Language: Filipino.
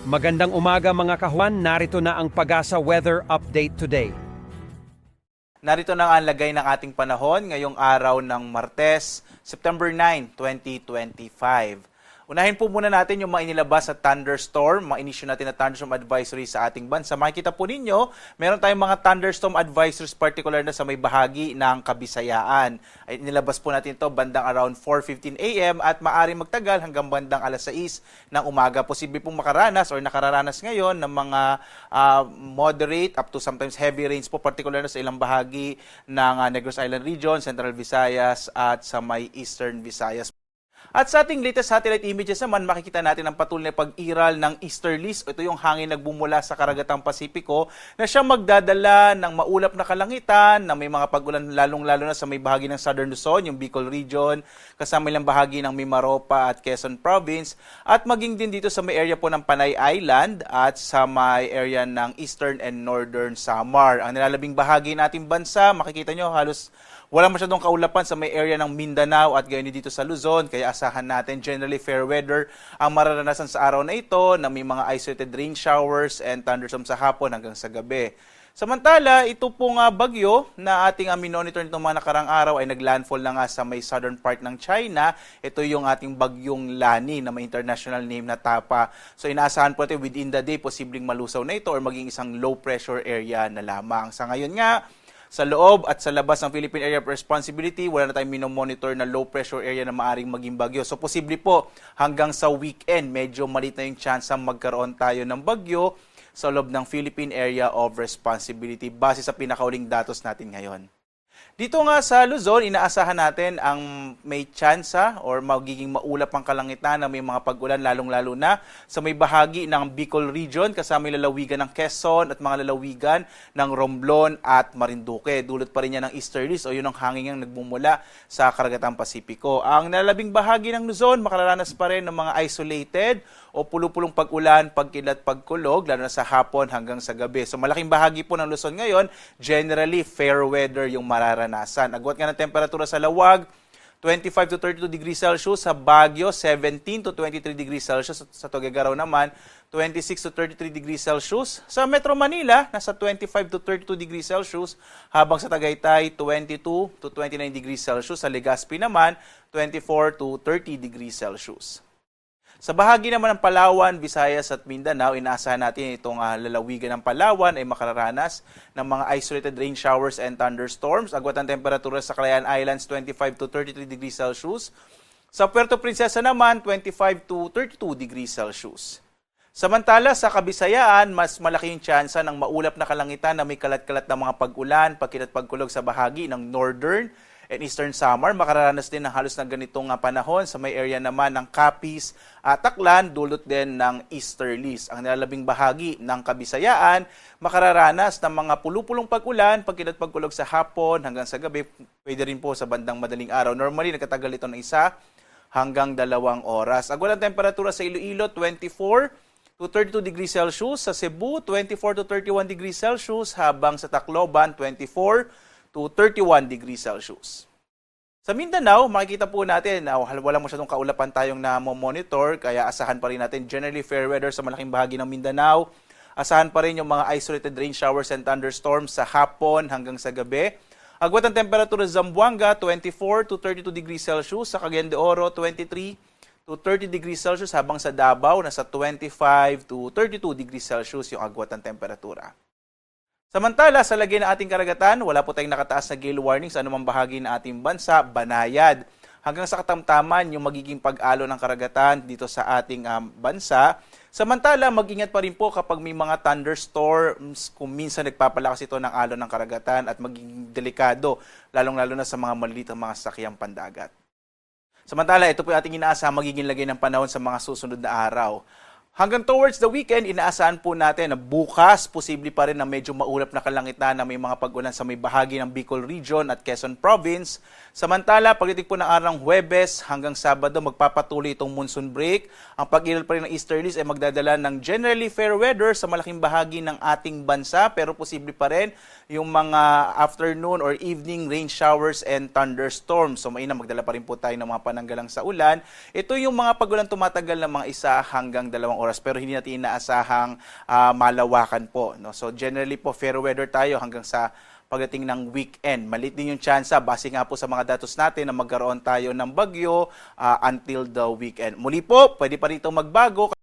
Magandang umaga mga kahuan, narito na ang Pagasa Weather Update today. Narito na ang lagay ng ating panahon ngayong araw ng Martes, September 9, 2025. Unahin po muna natin yung mga inilabas sa thunderstorm, mga inisyu natin na thunderstorm advisory sa ating bansa. Makikita po ninyo, meron tayong mga thunderstorm advisories particular na sa may bahagi ng Kabisayaan. Ay inilabas po natin ito bandang around 4.15 a.m. at maaari magtagal hanggang bandang alas 6 ng umaga. Posible pong makaranas or nakararanas ngayon ng mga ah, moderate up to sometimes heavy rains po, particular na sa ilang bahagi ng ah, Negros Island region, Central Visayas at sa may Eastern Visayas. At sa ating latest satellite images naman, makikita natin ang patuloy na pag-iral ng easterlies. Ito yung hangin nagbumula sa karagatang Pasipiko na siya magdadala ng maulap na kalangitan, na may mga pag-ulan lalong-lalo na sa may bahagi ng Southern Luzon, yung Bicol region, kasama ilang bahagi ng Mimaropa at Quezon Province, at maging din dito sa may area po ng Panay Island at sa may area ng Eastern and Northern Samar. Ang nilalabing bahagi nating bansa, makikita nyo halos wala masyadong kaulapan sa may area ng Mindanao at gayon dito sa Luzon, kaya asahan natin generally fair weather ang mararanasan sa araw na ito na may mga isolated rain showers and thunderstorms sa hapon hanggang sa gabi. Samantala, ito pong ah, bagyo na ating uh, minonitor nitong mga nakarang araw ay naglandfall na nga sa may southern part ng China. Ito yung ating bagyong Lani na may international name na Tapa. So inaasahan po natin within the day posibleng malusaw na ito or maging isang low pressure area na lamang. Sa ngayon nga, sa loob at sa labas ng Philippine Area of Responsibility, wala na tayong minomonitor na low pressure area na maaring maging bagyo. So posible po hanggang sa weekend, medyo malit na yung chance na magkaroon tayo ng bagyo sa loob ng Philippine Area of Responsibility base sa pinakauling datos natin ngayon. Dito nga sa Luzon, inaasahan natin ang may tsansa or magiging maulap ang kalangitan na may mga pag-ulan lalong-lalo na sa may bahagi ng Bicol Region kasama yung lalawigan ng Quezon at mga lalawigan ng Romblon at Marinduque. Dulot pa rin yan ng easterlies o yun ang hangin ang nagmumula sa karagatang Pasipiko. Ang nalalabing bahagi ng Luzon, makararanas pa rin ng mga isolated o pulupulong pag-ulan, pagkilat, pagkulog, lalo na sa hapon hanggang sa gabi. So malaking bahagi po ng Luzon ngayon, generally fair weather yung mararanasan. Agwat nga ng temperatura sa Lawag, 25 to 32 degrees Celsius, sa Baguio 17 to 23 degrees Celsius, sa Tuguegarao naman 26 to 33 degrees Celsius. Sa Metro Manila, nasa 25 to 32 degrees Celsius, habang sa Tagaytay 22 to 29 degrees Celsius, sa Legazpi naman 24 to 30 degrees Celsius. Sa bahagi naman ng Palawan, Visayas at Mindanao, inaasahan natin itong ah, lalawigan ng Palawan ay makararanas ng mga isolated rain showers and thunderstorms. Agwat ang temperatura sa Calayan Islands 25 to 33 degrees Celsius. Sa Puerto Princesa naman 25 to 32 degrees Celsius. Samantala sa Kabisayaan, mas malaki yung tsansa ng maulap na kalangitan na may kalat-kalat na mga pag-ulan, pagkilat pagkulog sa bahagi ng Northern and Eastern Samar. Makararanas din ng halos na ganitong nga panahon sa may area naman ng Capiz at Taclan, dulot din ng Easterlies. Ang nilalabing bahagi ng Kabisayaan, makararanas ng mga pulupulong pag-ulan, pagkilat pagkulog sa hapon hanggang sa gabi, pwede rin po sa bandang madaling araw. Normally, nagkatagal ito ng isa hanggang dalawang oras. Agwal ang temperatura sa Iloilo, 24 to 32 degrees Celsius. Sa Cebu, 24 to 31 degrees Celsius. Habang sa Tacloban, 24 to 31 degrees Celsius. Sa Mindanao, makikita po natin na wala masyadong kaulapan tayong na-monitor, kaya asahan pa rin natin generally fair weather sa malaking bahagi ng Mindanao. Asahan pa rin yung mga isolated rain showers and thunderstorms sa hapon hanggang sa gabi. Agwat ang temperatura sa Zamboanga, 24 to 32 degrees Celsius. Sa Cagayan de Oro, 23 to 30 degrees Celsius. Habang sa Davao, nasa 25 to 32 degrees Celsius yung agwat ng temperatura. Samantala, sa lagay ng ating karagatan, wala po tayong nakataas na gale warning sa anumang bahagi ng ating bansa, banayad. Hanggang sa katamtaman yung magiging pag-alo ng karagatan dito sa ating um, bansa. Samantala, mag-ingat pa rin po kapag may mga thunderstorms, kung minsan nagpapalakas ito ng alo ng karagatan at magiging delikado, lalong-lalo na sa mga maliliit mga sakyang pandagat. Samantala, ito po yung ating inaasa magiging lagay ng panahon sa mga susunod na araw. Hanggang towards the weekend, inaasahan po natin na bukas, posible pa rin na medyo maulap na kalangitan na may mga pag-ulan sa may bahagi ng Bicol Region at Quezon Province. Samantala, pagdating po ng araw ng Huwebes hanggang Sabado, magpapatuloy itong monsoon break. Ang pag-ilal pa rin ng easterlies ay magdadala ng generally fair weather sa malaking bahagi ng ating bansa, pero posible pa rin yung mga afternoon or evening rain showers and thunderstorms. So mainam magdala pa rin po tayo ng mga pananggalang sa ulan. Ito yung mga pagulan tumatagal ng mga isa hanggang dalawang oras pero hindi natin inaasahang ah, malawakan po. No? So generally po fair weather tayo hanggang sa pagdating ng weekend. Malit din yung tsansa base nga po sa mga datos natin na magkaroon tayo ng bagyo ah, until the weekend. Muli po, pwede pa rito magbago